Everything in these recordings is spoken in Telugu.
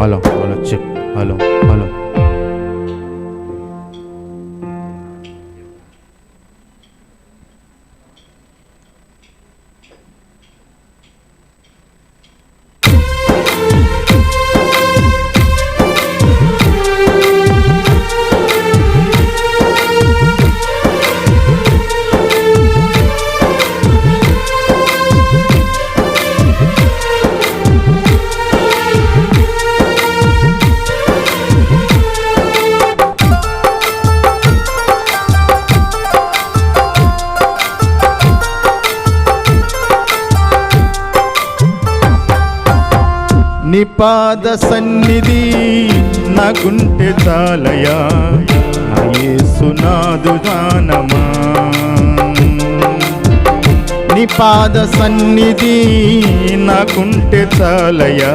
Hello hello check hello hello పాద సన్నిధి నాకుంటే చాలయా? నా యేసునాదు జానమా నిపాద సన్నిధి నాకుంటే చాలయా?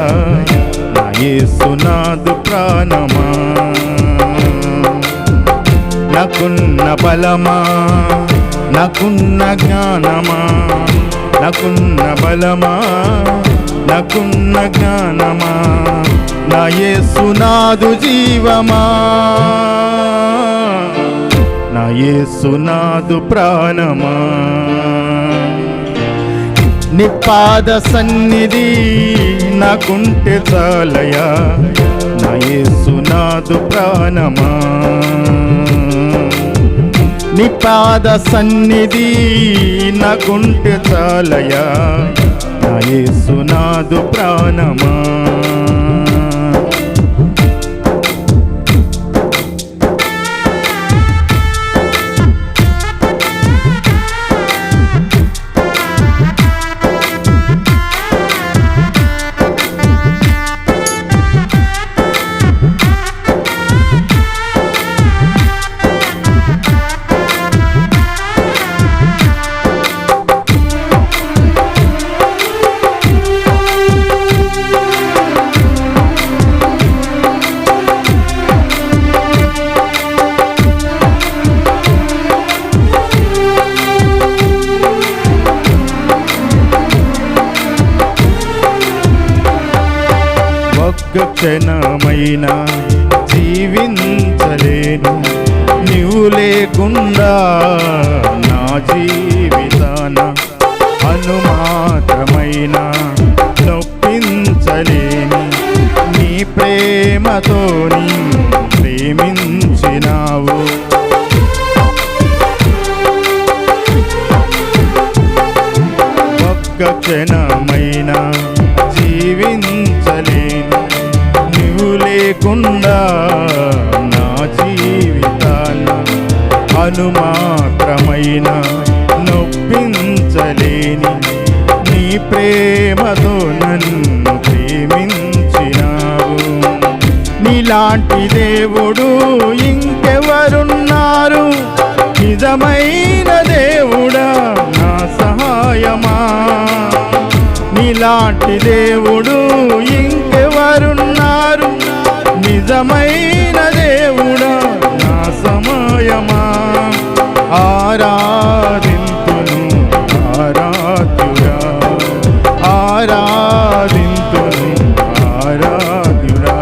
నా యేసునాదు ప్రాణమా? నాకున్న బలమా? నాకున్న జ్ఞానమా? నాకున్న బలమా? జ్ఞానమా? నా యేసునాదు జీవమా? నా యేసునాదు ప్రాణమా? నిపాద సన్నిధి నాకుంటే చాలయా? నా యేసునాదు ప్రాణమా? నిపాద సన్నిధి నాకుంటే చాలయా? ఏసునాదు ప్రాణమా? ఒక్క క్షణమైనా జీవించలేను. నీవు లేకుండా నా జీవితాన అనుమాత్రమైన నొప్పించలేని నీ ప్రేమతోని ప్రేమించినావు. ఒక్క క్షణం నా జీవితాన అనుమాత్రమైన నొప్పించలేని నీ ప్రేమతో నన్ను ప్రేమించినావు. నీలాంటి దేవుడు ఇంకెవరున్నారు? నిజమైన దేవుడా నా సహాయమా? నీలాంటి దేవుడు దేవుడా నా సమయమా? ఆరాధింతును ఆరాధ్యురా ఆరాధింతును ఆరాధ్యురా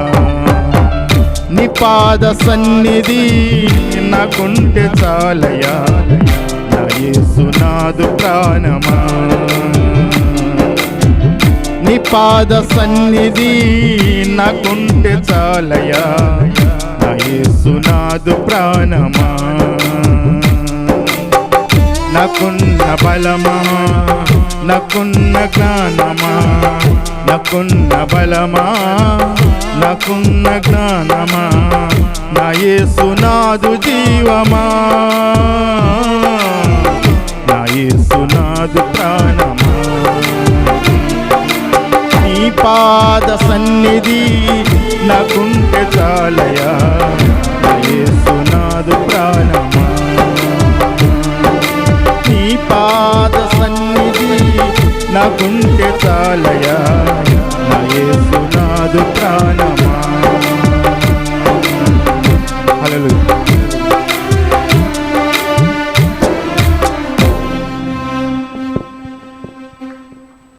నిపాద సన్నిధి నాకుంటే చాలయా? నా యేసునాదు ప్రాణమా? నిపాద సన్నిధి నాకుంటే చాలయా? నా ప్రాణమా. నాకున్న బలమా నాకున్న జ్ఞానమా నాకున్న బలమా నాకున్న జ్ఞానమా. నా యేసునాదు జీవమా. నా యేసునాదు ప్రాణమా. నీ పాద సన్నిధి నాకుంటే చాలయా? నా ప్రాణమా? నీ పాద సన్నిధి నాకుంటే చాలయా? నా యేసునాదు ప్రాణమా? హల్లెలూయా.